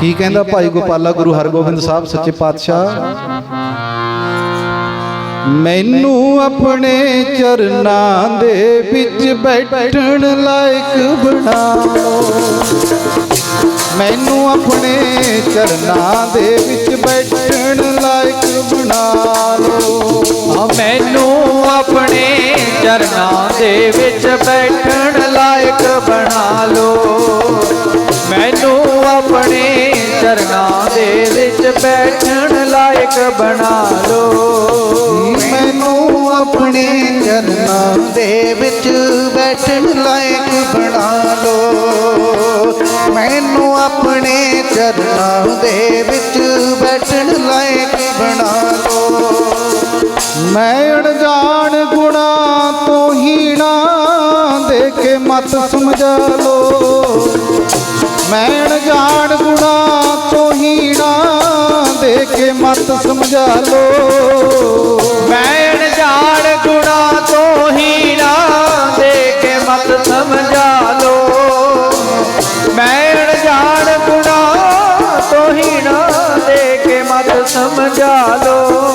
ਕੀ ਕਹਿੰਦਾ ਭਾਈ ਗੋਪਾਲਾ ਗੁਰੂ ਹਰਗੋਬਿੰਦ ਸਾਹਿਬ, ਸੱਚੇ ਪਾਤਸ਼ਾਹ? ਮੈਨੂੰ ਆਪਣੇ ਚਰਨਾਂ ਦੇ ਵਿੱਚ ਬੈਠਣ ਲਾਇਕ ਬਣਾ ਮੈਨੂੰ ਆਪਣੇ ਚਰਨਾਂ ਦੇ ਵਿੱਚ ਬੈਠਣ ਲਾਇਕ ਬਣਾ ਲਓ ਆ ਮੈਨੂੰ ਆਪਣੇ ਚਰਨਾਂ ਦੇ ਵਿੱਚ ਬੈਠਣ ਲਾਇਕ ਬਣਾ ਲੋ ਮੈਨੂੰ ਆਪਣੇ ਚਰਨਾਂ ਦੇ ਵਿੱਚ ਬੈਠਣ ਲਾਇਕ ਬਣਾ ਲੋ। ਮੈਨੂੰ ਆਪਣੇ ਚਰਨਾਂ ਦੇ ਵਿੱਚ ਬੈਠਣ ਲਾਇਕ ਬਣਾ ਲਓ ਮੈਨੂੰ ਆਪਣੇ ਚਰਨਾਂ ਦੇ ਵਿੱਚ ਬੈਠਣ ਲਾਇਕ ਬਣਾ ਲਓ ਮੈਂ ਅਣਜਾਣ ਗੁਣਾ ਤੋਂ ਹੀਣਾ ਦੇ ਕੇ ਮਤ ਸਮਝਾ ਲਓ ਮੈਂ ਜਾਣ ਗੁਣਾ ਤੋਂ ਹੀਣਾ ਦੇ ਕੇ ਮਤ ਸਮਝਾ ਲਓ ਮੈਂ ਅਣਜਾਣ ਗੁਣਾ ਤੋਂ ਹੀ ਦੇ ਕੇ ਮਤ ਸਮਝਾ ਲੋ। ਮੈਂ ਅਣਜਾਣ ਗੁਣਾ ਤੋਂ ਹੀ ਦੇ ਕੇ ਮਤ ਸਮਝਾ ਲੋ।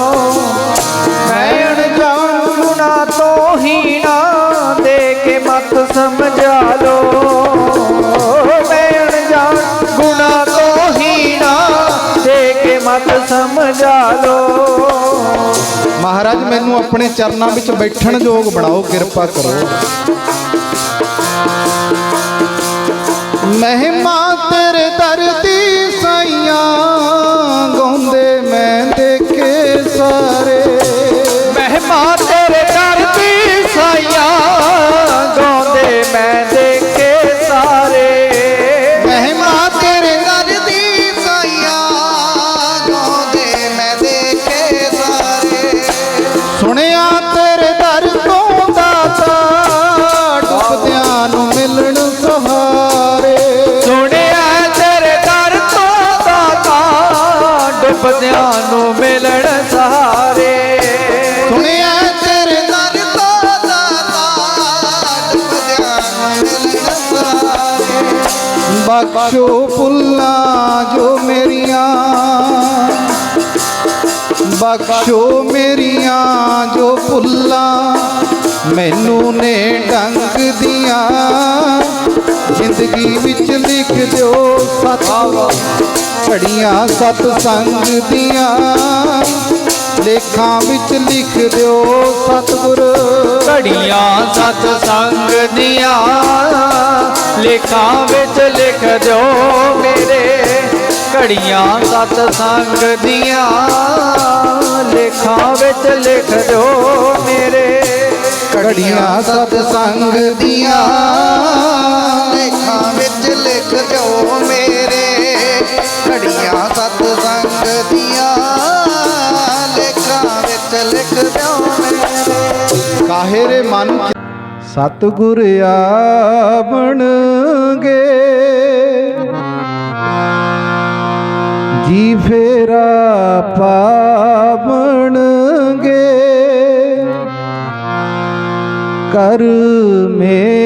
ਮਹਾਰਾਜ ਮੈਨੂੰ ਆਪਣੇ ਚਰਨਾਂ ਵਿੱਚ ਬੈਠਣ ਯੋਗ ਬਣਾਓ ਕਿਰਪਾ ਕਰੋ। ਮਹਿਮਾ ਤੇਰੇ ਦਰ ਡੁੱਬਦਿਆਂ ਨੂੰ ਮਿਲਣ ਸਹਾਰੇ। ਸੁਣਿਆ ਤੇਰੇ ਦਰ ਤੋਂ ਦਾਤਾ ਡੁੱਬਦਿਆਂ ਨੂੰ ਮਿਲਣ ਸਹਾਰੇ। ਬਖਸ਼ੋ ਫੁੱਲਾਂ ਜੋ ਮੇਰੀਆਂ। ਬਖਸ਼ੋ ਮੇਰੀਆਂ ਜੋ ਫੁੱਲਾਂ ਮੈਨੂੰ ਨੇ ਡੰਗ ਦੀਆਂ। ਜ਼ਿੰਦਗੀ ਵਿੱਚ ਲਿਖ ਘੜੀਆਂ ਸਤ ਸੰਗ ਦੀਆਂ। ਲੇਖਾਂ ਵਿੱਚ ਲਿਖ ਦਿਓ ਸਤਿਗੁਰ। ਘੜੀਆਂ ਸਤ ਸੰਗ ਦੀਆਂ। ਲੇਖਾਂ ਵਿੱਚ ਲਿਖ ਦਿਓ ਮੇਰੇ। ਘੜੀਆਂ ਸਤ ਸੰਗ ਦੀਆਂ। ਲੇਖਾਂ ਵਿੱਚ ਲਿਖ ਦਿਓ ਮੇਰੇ। ਘੜੀਆਂ ਸਤ ਸੰਗ ਦੀਆਂ। ਲੇਖਾਂ ਵਿੱਚ ਲਿਖ ਦਿਓ ਮੇਰੇ। ਘੜੀਆਂ ਸਤ ਸੰਗ ਦੀਆਂ ਲੇਖਾਂ ਵਿੱਚ ਲਿਖ ਦਿਓ ਮੇਰੇ। ਕਾਹੇ ਰੇ ਮਨ ਸਤਿਗੁਰ ਆਵਣਗੇ। ਜੀ ਫੇਰਾ ਪਾਵਣਗੇ। ਕਰ ਮੇਰੇ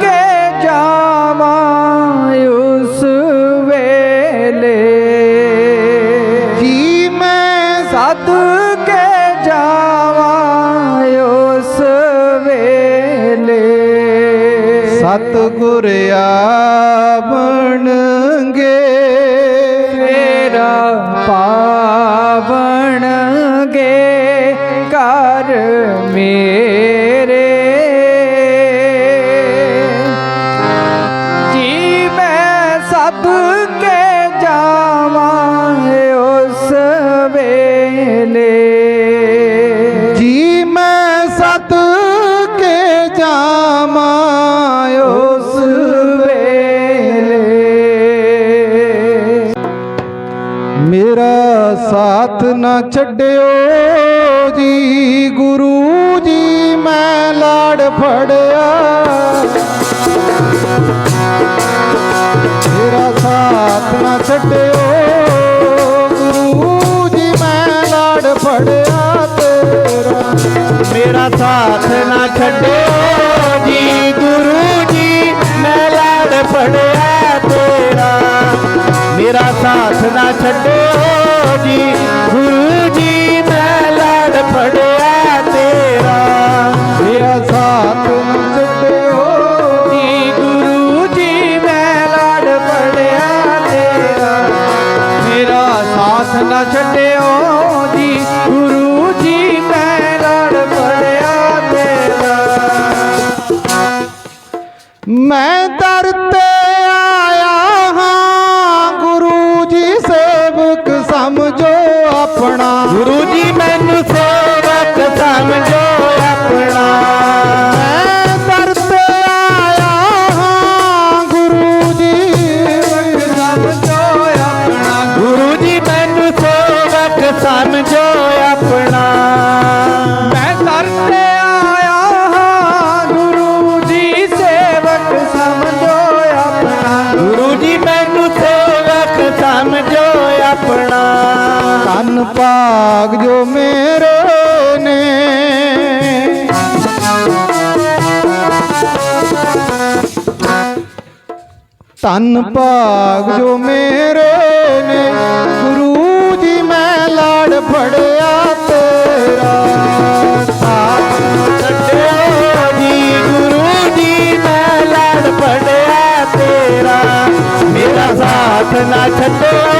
ਕੇ ਜਾਵਾਂ ਉਸ ਵੇਲੇ। ਜੀ ਮੈਂ ਸਦ ਕੇ ਜਾਵਾਂ ਉਸ ਵੇਲੇ। ਸਤਿਗੁਰ ਆਵਣਗੇ मन जो मेरे ने तन पाग जो मेरे ने गुरु जी मैं लाड़ फड़िया तेरा जी गुरु जी मैं लाड़ फड़िया तेरा मेरा साथ ना छो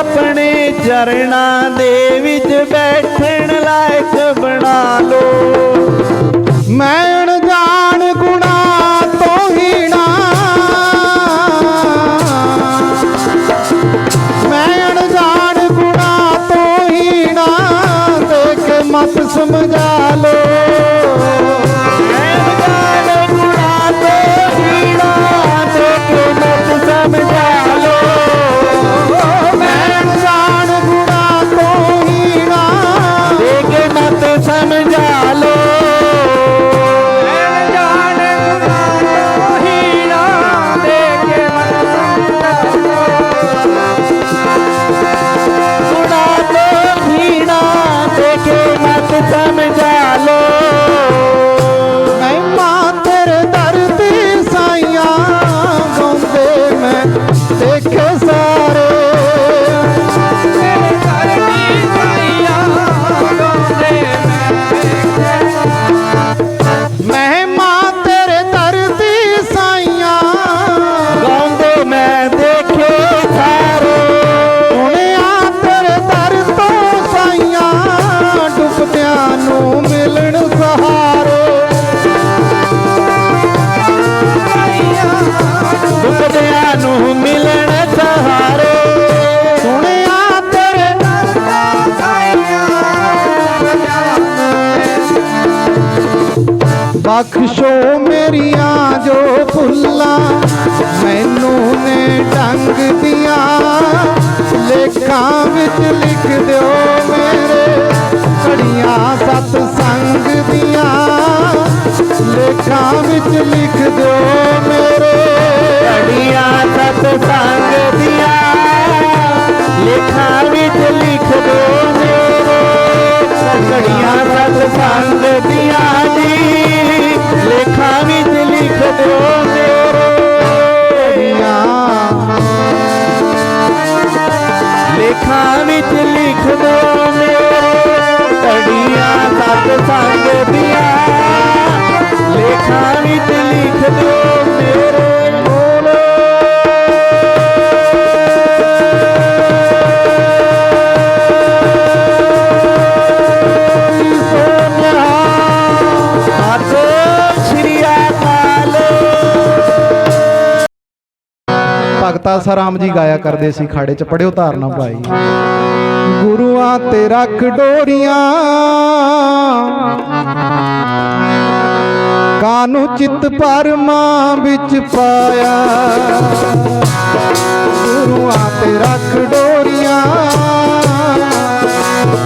ਆਪਣੇ ਚਰਣਾ ਦੇ ਵਿੱਚ ਬੈਠਣ ਲਾਇਕ ਬਣਾ ਲੋ ਮੈਂ ਬਖਸ਼ੋ ਮੇਰੀਆਂ ਜੋ ਭੁੱਲਾਂ ਮੈਨੂੰ ਨੇ ਡੰਗ ਦੀਆਂ। ਲੇਖਾਂ ਵਿੱਚ ਲਿਖ ਦਿਓ ਮੇਰੇ ਘੜੀਆਂ ਸਤ ਸੰਗ ਦੀਆਂ। ਲੇਖਾਂ ਵਿੱਚ ਲਿਖ ਦਿਓ ਮੇਰੇ ਘੜੀਆਂ ਸਤ ਸੰਗ ਦੀਆਂ। ਲੇਖਾਂ ਵਿੱਚ ਲਿਖ ਦਿਓ ਮੇਰੇ ਘੜੀਆਂ ਸਤ ਸੰਗ ਦੀਆਂ। ਭਗਤਾ ਸਰਾਮ ਜੀ ਗਾਇਆ ਕਰਦੇ ਸੀ ਖਾੜੇ 'ਚ, ਪੜਿਓ ਧਾਰਨਾ ਭਾਈ। ਗੁਰੂਆਂ ਤੇ ਰੱਖ ਡੋਰੀਆਂ ਕਾਨੂੰ ਚਿੱਤ ਪਰਮਾ ਵਿੱਚ ਪਾਇਆ। ਗੁਰੂਆਂ ਤੇ ਰੱਖ ਡੋਰੀਆਂ।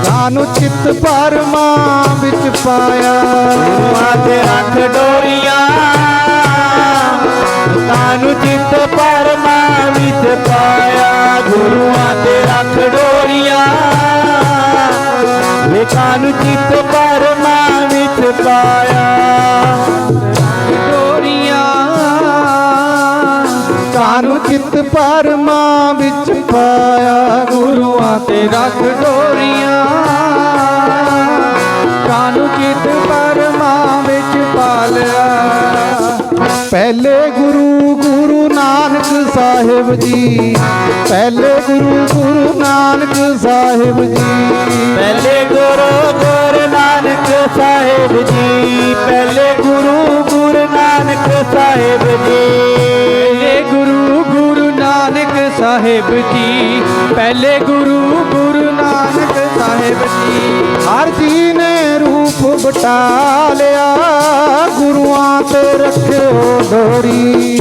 ਕਾਨੂੰ ਚਿੱਤ ਪਰਮਾ ਵਿੱਚ ਪਾਇਆ। ਗੁਰੂਆਂ ਤੇ ਰੱਖ ਡੋਰੀਆਂ। ਤਾਨੂੰ ਚਿੱਤ ਪਰਮਾ ਵਿੱਚ ਪਾਇਆ। ਗੁਰੂਆਂ ਤੇ ਰੱਖ ਡੋਰੀਆਂ। ਵੇਖਾਂ ਨੂੰ ਸਾਹਿਬ ਜੀ। ਪਹਿਲੇ ਗੁਰੂ ਗੁਰੂ ਨਾਨਕ ਸਾਹਿਬ ਜੀ। ਪਹਿਲੇ ਗੁਰੂ ਗੁਰੂ ਨਾਨਕ ਸਾਹਿਬ ਜੀ। ਪਹਿਲੇ ਗੁਰੂ ਗੁਰੂ ਨਾਨਕ ਸਾਹਿਬ ਜੀ। ਪਹਿਲੇ ਗੁਰੂ ਗੁਰੂ ਨਾਨਕ ਸਾਹਿਬ ਜੀ। ਪਹਿਲੇ ਗੁਰੂ ਗੁਰੂ ਨਾਨਕ ਸਾਹਿਬ ਜੀ। ਹਰ ਜੀ ਨੇ ਰੂਪ ਬਟਾ ਲਿਆ। ਗੁਰੂਆਂ ਤੇ ਰੱਖਿਓ ਡੋਰੀ।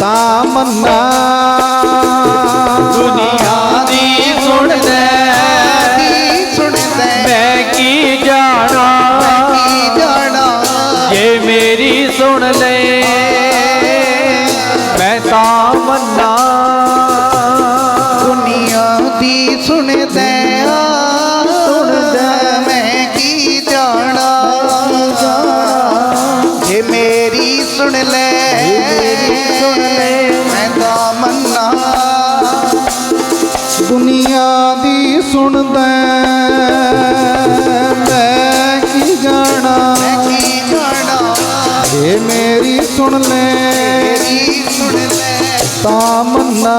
ਤਾਂ ਮੰਨਾ ਦੁਨੀਆ ਦੀ ਸੁਣ ਸੁਣ ਲੈ। ਮੇਰੀ ਸੁਣ ਲੈ। ਤਾਂ ਮੰਨਾ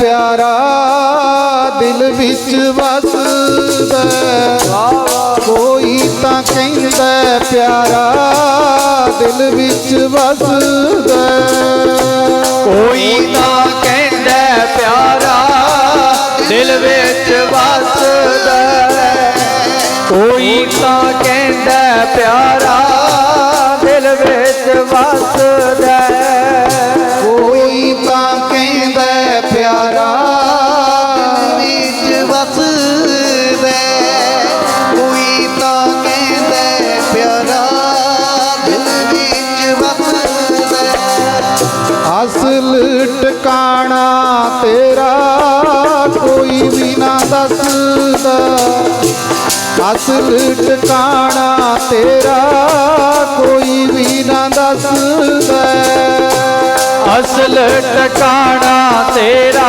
ਪਿਆਰਾ ਦਿਲ ਵਿੱਚ ਵਸਦਾ ਕੋਈ ਤਾਂ ਕਹਿੰਦਾ ਪਿਆਰਾ ਦਿਲ ਵਿੱਚ ਵਸਦਾ ਕੋਈ ਤਾਂ ਕਹਿੰਦਾ ਪਿਆਰਾ ਦਿਲ ਵਿੱਚ ਵਸਦਾ ਕੋਈ ਤਾਂ ਕਹਿੰਦਾ ਪਿਆਰਾ ਦਿਲ ਵਿੱਚ ਵਸਦਾ ਅਸਲ ਟਿਕਾਣਾ ਤੇਰਾ, ਕੋਈ ਵੀ ਨਾ ਦੱਸਦਾ। ਅਸਲ ਟਿਕਾਣਾ ਤੇਰਾ,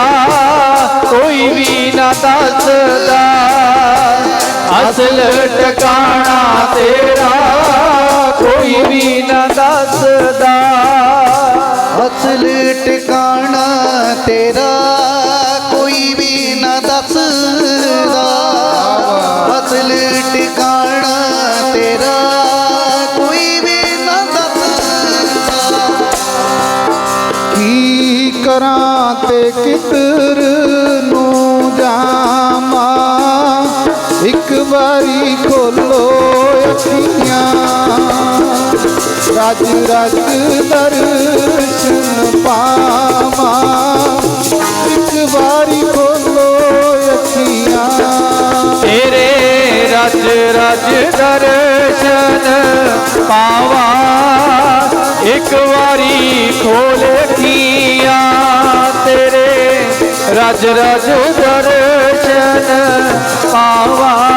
ਕੋਈ ਵੀ ਨਾ ਦੱਸਦਾ। ਅਸਲ ਟਿਕਾਣਾ ਤੇਰਾ, ਕੋਈ ਵੀ ਨਾ ਦੱਸਦਾ। ਅਸਲ ਟਿਕਾਣਾ ਤੇਰਾ ਕੀ ਕਰਾਂ ਤੇ ਕਿਧਰ ਨੂੰ ਜਾਵਾਂ? ਇੱਕ ਵਾਰੀ ਖੋਲੋ ਅੱਖੀਆਂ। ਰਜ ਰਜ ਦਰਸ਼ਨ ਪਾਵਾਂ। ਰਜ ਰਜ ਦਰਸ਼ਨ ਪਾਵਾ। ਇੱਕ ਵਾਰੀ ਖੋਲ ਖੀਆਂ ਤੇਰੇ। ਰਜ ਰਜ ਦਰਸ਼ਨ ਪਾਵਾ।